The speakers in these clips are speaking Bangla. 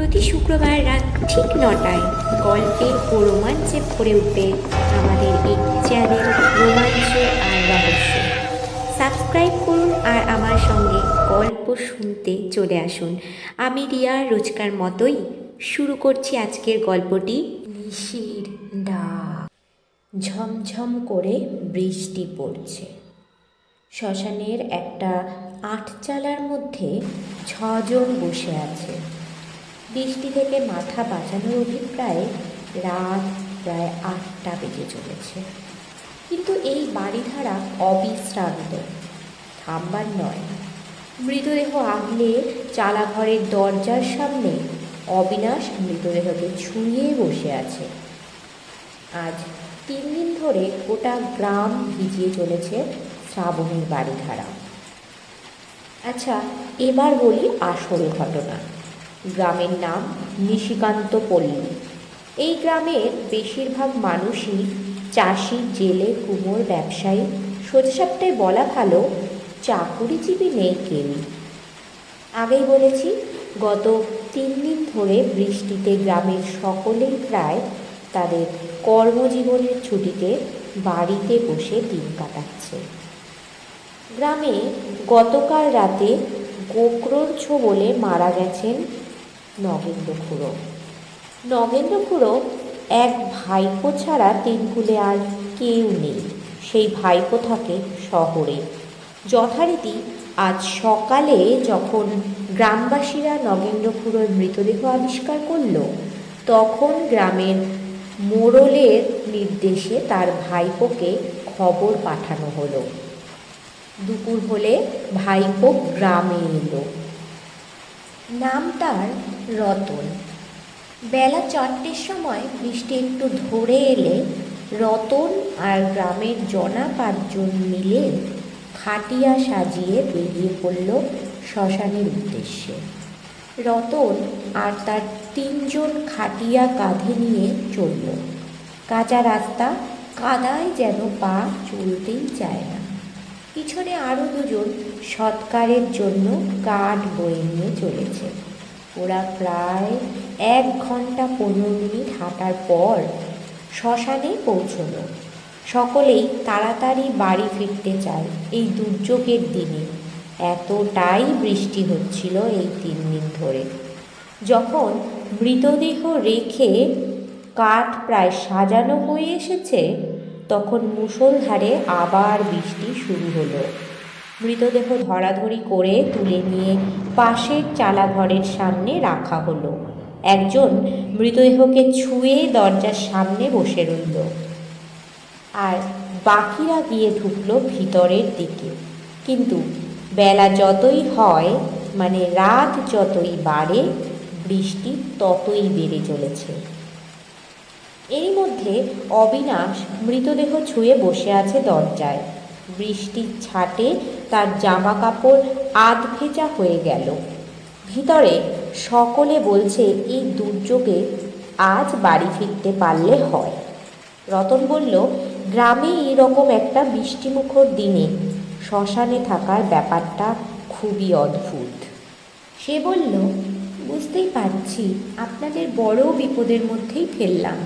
প্রতি শুক্রবার রাত ঠিক নটায় গল্পে ও রোমাঞ্চে ভরে উঠবে আমাদের এই চ্যানেল রোমাঞ্চ আর রহস্য। সাবস্ক্রাইব করুন আর আমার সঙ্গে গল্প শুনতে চলে আসুন। আমি রিয়া রোজকার মতোই শুরু করছি আজকের গল্পটি। নিশির ডাক। ঝমঝম করে বৃষ্টি পড়ছে। শ্মশানের একটা আটচালার মধ্যে ছজন বসে আছে। বৃষ্টি থেকে মাথা বাঁচানোর অভিপ্রায়ে রাত প্রায় আটটা বেজে চলেছে। কিন্তু এই বাড়িধারা অবিশ্রান্ত। থামবার নয়। মৃতদেহ আগলে চালাঘরের দরজার সামনে অবিনাশ মৃতদেহকে ছুঁয়ে বসে আছে। আজ তিন দিন ধরে গোটা গ্রাম ভিজিয়ে চলেছে শ্রাবণীর বাড়িধারা। আচ্ছা এবার বলি আসল ঘটনা। গ্রামের নাম নিশিকান্ত পল্লী। এই গ্রামের বেশিরভাগ মানুষই চাষি, জেলে, কুমোর, ব্যবসায়ী। সোজাসাপটায় বলা ভালো, চাকুরিজীবী নেই কেউই। আগেই বলেছি, গত তিন দিন ধরে বৃষ্টিতে গ্রামের সকলেই প্রায় তাদের কর্মজীবনের ছুটিতে বাড়িতে বসে দিন কাটাচ্ছে। গ্রামে গতকাল রাতে গোকরোর বলে মারা গেছেন নগেন্দ্র খুড়ো নগেন্দ্র খুড়ো এক ভাইপো ছাড়া তিনকুলে আর কেউ নেই। সেই ভাইপো থাকে শহরে। যথারীতি আজ সকালে যখন গ্রামবাসীরা নগেন্দ্র খুড়োর মৃতদেহ আবিষ্কার করল, তখন গ্রামের মোড়লের নির্দেশে তার ভাইপোকে খবর পাঠানো হলো। দুপুর হলে ভাইপো গ্রামে এলো। নাম তার রতন। বেলা চারটের সময় বৃষ্টি একটু ধরে এলে রতন আর গ্রামের জনা পাঁচজন মিলে খাটিয়া সাজিয়ে বেরিয়ে পড়ল শ্মশানের উদ্দেশ্যে। রতন আর তার তিনজন খাটিয়া কাঁধে নিয়ে চলল। কাঁচা রাস্তা কাদায় যেন পা চলতেই চায় না। পিছনে আরও দুজন সৎকারের জন্য কাঠ বয়ে নিয়ে চলেছে। ওরা প্রায় এক ঘণ্টা পনেরো মিনিট হাঁটার পর শ্মশানে পৌঁছলো। সকলেই তাড়াতাড়ি বাড়ি ফিরতে চায় এই দুর্যোগের দিনে। এতটাই বৃষ্টি হচ্ছিল এই তিন দিন ধরে। যখন মৃতদেহ রেখে কাঠ প্রায় সাজানো হয়ে এসেছে তখন মুষলধারে আবার বৃষ্টি শুরু হলো। মৃতদেহ ধরাধরি করে তুলে নিয়ে পাশের চালাঘরের সামনে রাখা হলো। একজন মৃতদেহকে ছুঁয়ে দরজার সামনে বসে রইল। আর বাকিরা গিয়ে ঢুকলো ভিতরের দিকে। কিন্তু বেলা যতই হয় মানে রাত যতই বাড়ে, বৃষ্টি ততই বেড়ে চলেছে। এরই মধ্যে অবিনাশ মৃতদেহ ছুঁয়ে বসে আছে দরজায়। বৃষ্টির ছাটে তার জামা কাপড় আধ ভেজা হয়ে গেল। ভিতরে সকলে বলছে এই দুর্যোগে আজ বাড়ি ফিরতে পারলে হয়। রতন বলল, গ্রামে এরকম একটা বৃষ্টিমুখর দিনে শ্মশানে থাকার ব্যাপারটা খুবই অদ্ভুত। সে বলল, বুঝতেই পারছি, আপনাদের বড় বিপদের মধ্যেই ফেললাম।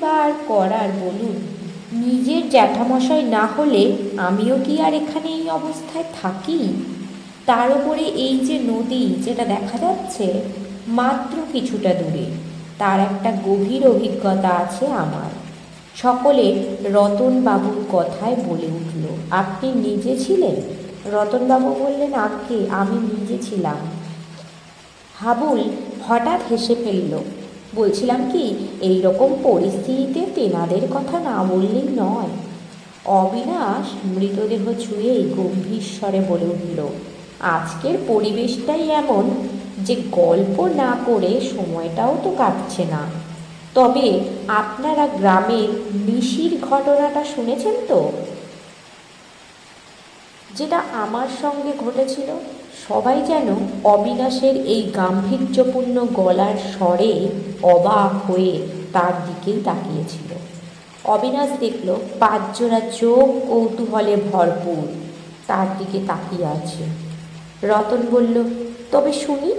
কী বার করার বলুন, নিজের জ্যাঠামশাই না হলে আমিও কি আর এখানে এই অবস্থায় থাকি? তার উপরে এই যে নদী যেটা দেখা যাচ্ছে মাত্র কিছুটা দূরে, তার একটা গভীর অভিজ্ঞতা আছে আমার। সকলে রতনবাবুর কথায় বলে উঠল, আপনি নিজে ছিলেন? রতনবাবু বললেন, আগে আমি নিজে ছিলাম। হাবুল হঠাৎ হেসে ফেলল বলছিলাম কি, এই রকম পরিস্থিতিতে তেনাদের কথা না বললেই নয়। অবিনাশ মৃতদেহ ছুঁয়েই গম্ভীর স্বরে বলে উঠল, আজকের পরিবেশটাই এমন যে গল্প না করে সময়টাও তো কাটছে না। তবে আপনারা গ্রামের নিশির ঘটনাটা শুনেছেন তো? যেটা আমার সঙ্গে ঘটেছিল, সবাই যেন অবিনাশের এই গাম্ভীর্যপূর্ণ গলার স্বরে অবাক হয়ে তার দিকেই তাকিয়েছিল। অবিনাশ দেখল, পাঁচজোড়া চোখ কৌতূহলে ভরপুর, তার দিকে তাকিয়ে আছে। রতন বলল, তবে শুনি,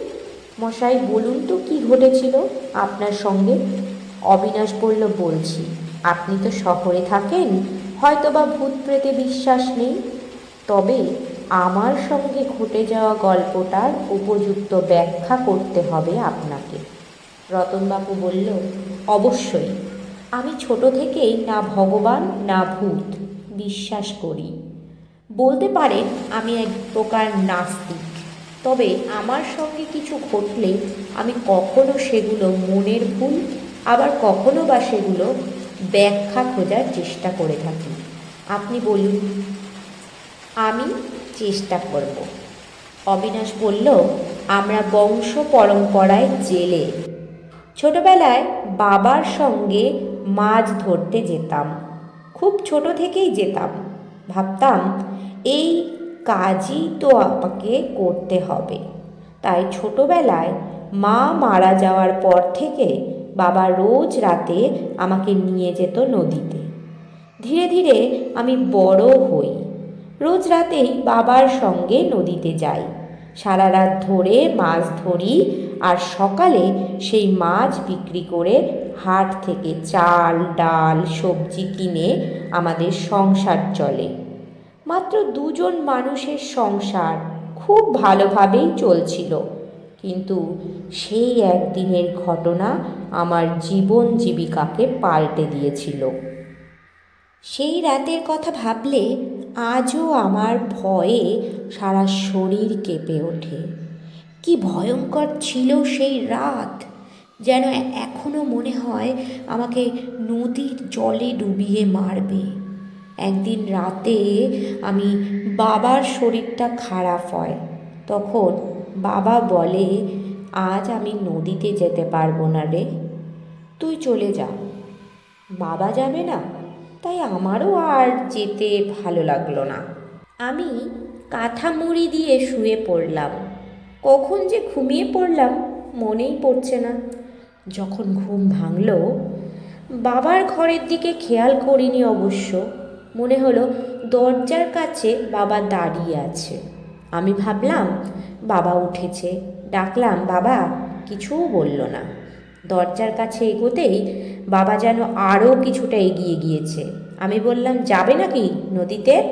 মশাই, বলুন তো কি ঘটেছিল আপনার সঙ্গে? অবিনাশ বলল, বলছি, আপনি তো শহরে থাকেন হয়তো বা ভূত প্রেতে বিশ্বাস নেই? তবে আমার সঙ্গে ঘটে যাওয়া গল্পটার উপযুক্ত ব্যাখ্যা করতে হবে আপনাকে। রতনবাবু বলল, অবশ্যই। আমি ছোট থেকেই না ভগবান, না ভূত, বিশ্বাস করি। বলতে পারেন, আমি এক প্রকার নাস্তিক। তবে আমার সঙ্গে কিছু ঘটলে আমি কখনো সেগুলো মনের ভুল, আবার কখনো বা সেগুলো ব্যাখ্যা খোঁজার চেষ্টা করে থাকি। আপনি বলুন আমি চেষ্টা করব। অবিনাশ বলল, আমরা বংশ পরম্পরায় জেলে। ছোটবেলায় বাবার সঙ্গে মাছ ধরতে যেতাম। খুব ছোট থেকেই যেতাম। ভাবতাম, এই কাজই তো আমাকে করতে হবে। তাই ছোটবেলায় মা মারা যাওয়ার পর থেকে বাবা রোজ রাতে আমাকে নিয়ে যেত নদীতে। ধীরে ধীরে আমি বড় হই। রোজ রাতেই বাবার সঙ্গে নদীতে যাই। সারা রাত ধরে মাছ ধরি আর সকালে সেই মাছ বিক্রি করে হাট থেকে চাল, ডাল, সবজি কিনে আমাদের সংসার চলে। মাত্র দুজন মানুষের সংসার খুব ভালোভাবেই চলছিল। কিন্তু সেই একদিনের ঘটনা আমার জীবন জীবিকাকে পাল্টে দিয়েছিল। সেই রাতের কথা ভাবলে আজও আমার ভয়ে সারা শরীর কেঁপে ওঠে। কি ভয়ঙ্কর ছিল সেই রাত, যেন এখনও মনে হয় আমাকে নদীর জলে ডুবিয়ে মারবে। একদিন রাতে আমি বাবার শরীরটা খারাপ হয়, তখন বাবা বলে, আজ আমি নদীতে যেতে পারব না রে, তুই চলে যা। বাবা যাবে না? তাই আমারও আর যেতে ভালো লাগল না। আমি কাঁথা মুড়ি দিয়ে শুয়ে পড়লাম। কখন যে ঘুমিয়ে পড়লাম মনেই পড়ছে না। যখন ঘুম ভাঙল, বাবার ঘরের দিকে খেয়াল করিনি অবশ্য। মনে হলো দরজার কাছে বাবা দাঁড়িয়ে আছে। আমি ভাবলাম, বাবা উঠেছে। ডাকলাম, বাবা, কিছুও বলল না। দরজার কাছে এগোতেই বাবা যেন আরও কিছুটা এগিয়ে গিয়েছে। আমি বললাম, যাবে নাকি নদীতে?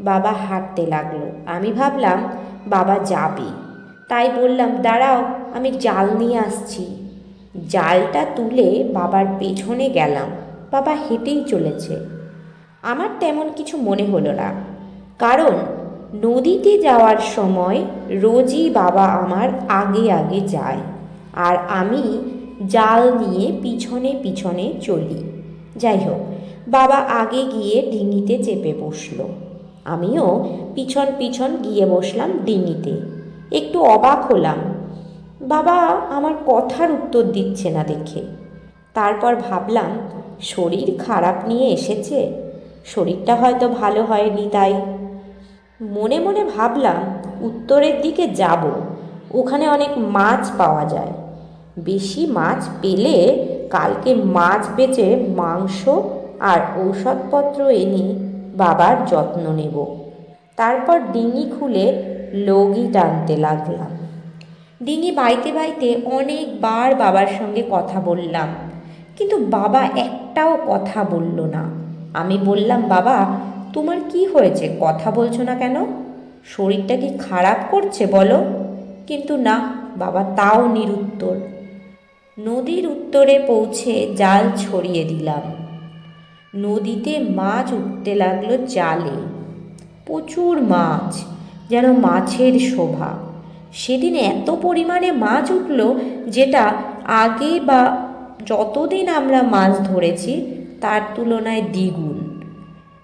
বাবা হাঁটতে লাগল। আমি ভাবলাম, বাবা যাবে। তাই বললাম, দাঁড়াও, আমি জাল নিয়ে আসছি। জালটা তুলে বাবার পেছনে গেলাম। বাবা হেঁটেই চলেছে। আমার তেমন কিছু মনে হলো না। কারণ, নদীতে যাওয়ার সময় রোজই বাবা আমার আগে আগে যায়। আর আমি জাল নিয়ে পিছনে পিছনে চলি। যাই হোক, বাবা আগে গিয়ে ডিঙিতে চেপে বসল। আমিও পিছন পিছন গিয়ে বসলাম ডিঙিতে। একটু অবাক হলাম। বাবা আমার কথার উত্তর দিচ্ছে না দেখে। তারপর ভাবলাম, শরীর খারাপ নিয়ে এসেছে? শরীরটা হয়তো ভালো হয়নি তাই। মনে মনে ভাবলাম, উত্তরের দিকে যাব। ওখানে অনেক মাছ পাওয়া যায়। বেশি মাছ পেলে কালকে মাছ বেচে মাংস আর ঔষধপত্র এনে বাবার যত্ন নেব। তারপর ডিঙি খুলে লগি টানতে লাগলাম। ডিঙি বাইতে বাইতে অনেকবার বাবার সঙ্গে কথা বললাম। কিন্তু বাবা একটাও কথা বলল না। আমি বললাম, বাবা, তোমার কি হয়েছে? কথা বলছো না কেন? শরীরটা কি খারাপ করছে বলো? কিন্তু না, বাবা তাও নিরুত্তর। নদীর উত্তরে পৌঁছে জাল ছড়িয়ে দিলাম। নদীতে মাছ উঠতে লাগল জালে। প্রচুর মাছ, যেন মাছের শোভা। সেদিন এত পরিমাণে মাছ উঠল যেটা আগে বা যতদিন আমরা মাছ ধরেছি, তার তুলনায় দ্বিগুণ।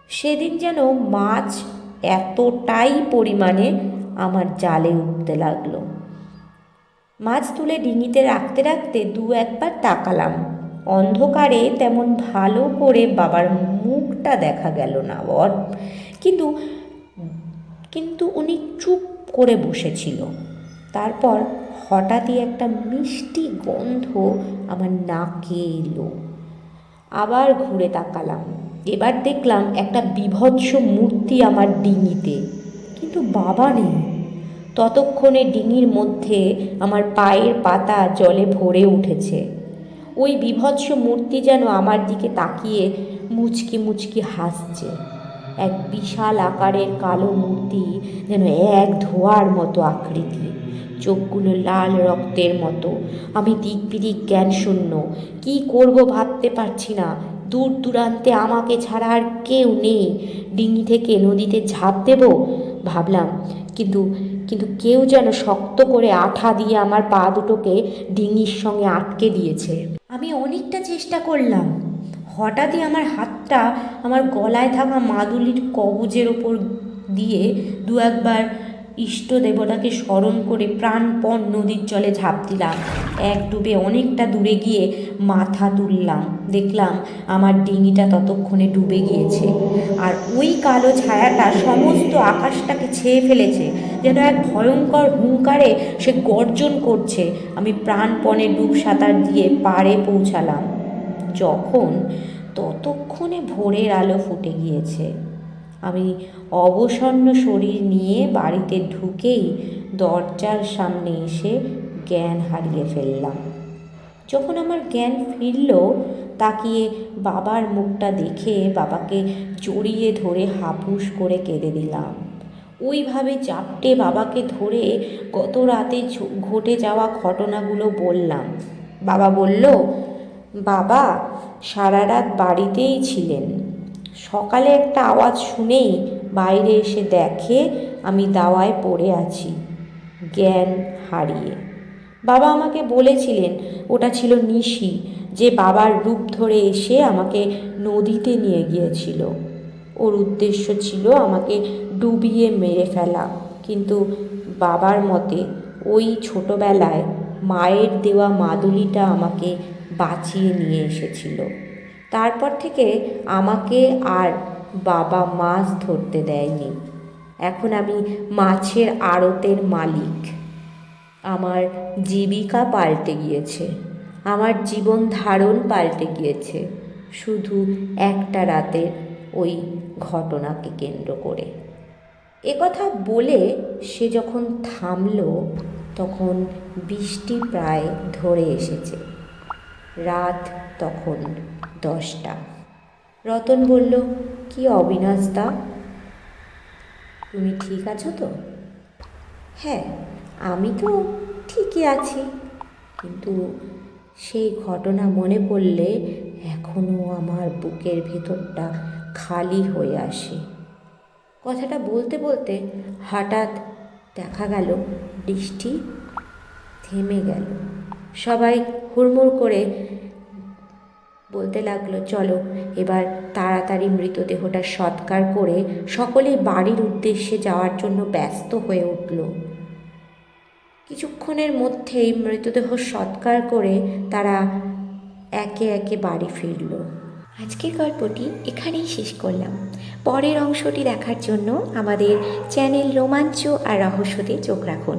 সেদিন যেন মাছ এতটাই পরিমাণে আমার জালে উঠতে লাগল। মাছ তুলে ডিঙিতে রাখতে রাখতে দু একবার তাকালাম। অন্ধকারে তেমন ভালো করে বাবার মুখটা দেখা গেল না বর। কিন্তু কিন্তু উনি চুপ করে বসেছিল। তারপর হঠাৎই একটা মিষ্টি গন্ধ আমার নাকে এলো। আবার ঘুরে তাকালাম। এবার দেখলাম একটা বিভৎস মূর্তি আমার ডিঙিতে। কিন্তু বাবা নেই। ততক্ষণে ডিঙির মধ্যে আমার পায়ের পাতা জলে ভরে উঠেছে। ওই বিভৎস মূর্তি যেন আমার দিকে তাকিয়ে মুচকি মুচকি হাসছে। এক বিশাল আকারের কালো মূর্তি যেন এক ধোয়ার মতো আকৃতি। চোখগুলো লাল রক্তের মতো। আমি দিক বিদিক জ্ঞান শূন্য কী করব ভাবতে পারছি না। দূর দূরান্তে আমাকে ছাড়া আর কেউ নেই। ডিঙি থেকে নদীতে ঝাঁপ দেব? ভাবলাম কিন্তু কিন্তু কেউ যেন শক্ত করে আঠা দিয়ে আমার পা দুটোকে ডিঙির সঙ্গে আটকে দিয়েছে। আমি অনেকটা চেষ্টা করলাম। হঠাৎই আমার হাতটা আমার গলায় থাকা মাদুলির কবজের ওপর দিয়ে দু একবার ইষ্ট দেবতাকে স্মরণ করে প্রাণপণ নদীর জলে ঝাঁপ দিলাম। এক ডুবে অনেকটা দূরে গিয়ে মাথা তুললাম। দেখলাম আমার ডিঙিটা ততক্ষণে ডুবে গিয়েছে। আর ওই কালো ছায়াটা সমস্ত আকাশটাকে ছেয়ে ফেলেছে, যেন এক ভয়ঙ্কর হুঙ্কারে সে গর্জন করছে। আমি প্রাণপণে ডুব সাঁতার দিয়ে পাড়ে পৌঁছালাম। যখন ততক্ষণে ভোরের আলো ফুটে গিয়েছে। আমি অবসন্ন শরীর নিয়ে বাড়িতে ঢুকেই দরজার সামনে এসে জ্ঞান হারিয়ে ফেললাম। যখন আমার জ্ঞান ফিরল, তাকিয়ে বাবার মুখটা দেখে বাবাকে জড়িয়ে ধরে হাপুস করে কেঁদে দিলাম। ওইভাবে চাপটে বাবাকে ধরে গত রাতে ঘটে যাওয়া ঘটনাগুলো বললাম। বাবা বলল, বাবা সারা রাত বাড়িতেই ছিলেন। সকালে একটা আওয়াজ শুনেই বাইরে এসে দেখে আমি দাওয়ায় পড়ে আছি। জ্ঞান হারিয়ে। বাবা আমাকে বলেছিলেন, ওটা ছিল নিশি, যে বাবার রূপ ধরে এসে আমাকে নদীতে নিয়ে গিয়েছিল। ওর উদ্দেশ্য ছিল আমাকে ডুবিয়ে মেরে ফেলা। কিন্তু বাবার মতে ওই ছোটবেলায় মায়ের দেওয়া মাদুলিটা আমাকে বাঁচিয়ে নিয়ে এসেছিল। তারপর থেকে আমাকে আর বাবা মাছ ধরতে দেয়নি। এখন আমি মাছের আড়তের মালিক। আমার জীবিকা পাল্টে গিয়েছে। আমার জীবন ধারণ পাল্টে গিয়েছে। শুধু একটা রাতের ওই ঘটনাকে কেন্দ্র করে। একথা বলে সে যখন থামলো, তখন বৃষ্টি প্রায় ধরে এসেছে। রাত তখন দশটা। রতন বলল, কি অবিনাশ দা? তুমি ঠিক আছো তো? হ্যাঁ আমি তো ঠিকই আছি। কিন্তু সেই ঘটনা মনে পড়লে এখনও আমার বুকের ভেতরটা খালি হয়ে আসে। কথাটা বলতে বলতে হঠাৎ দেখা গেল, বৃষ্টি থেমে গেল। সবাই হুড়মুড় করে বলতে লাগল, চলো, এবার তাড়াতাড়ি মৃতদেহটা সৎকার করে সকলেই বাড়ির উদ্দেশ্যে যাওয়ার জন্য ব্যস্ত হয়ে উঠল। কিছুক্ষণের মধ্যেই মৃতদেহ সৎকার করে তারা একে একে বাড়ি ফিরল। আজকের গল্পটি এখানেই শেষ করলাম। পরের অংশটি দেখার জন্য আমাদের চ্যানেল রোমাঞ্চ আর রহস্যতে চোখ রাখুন।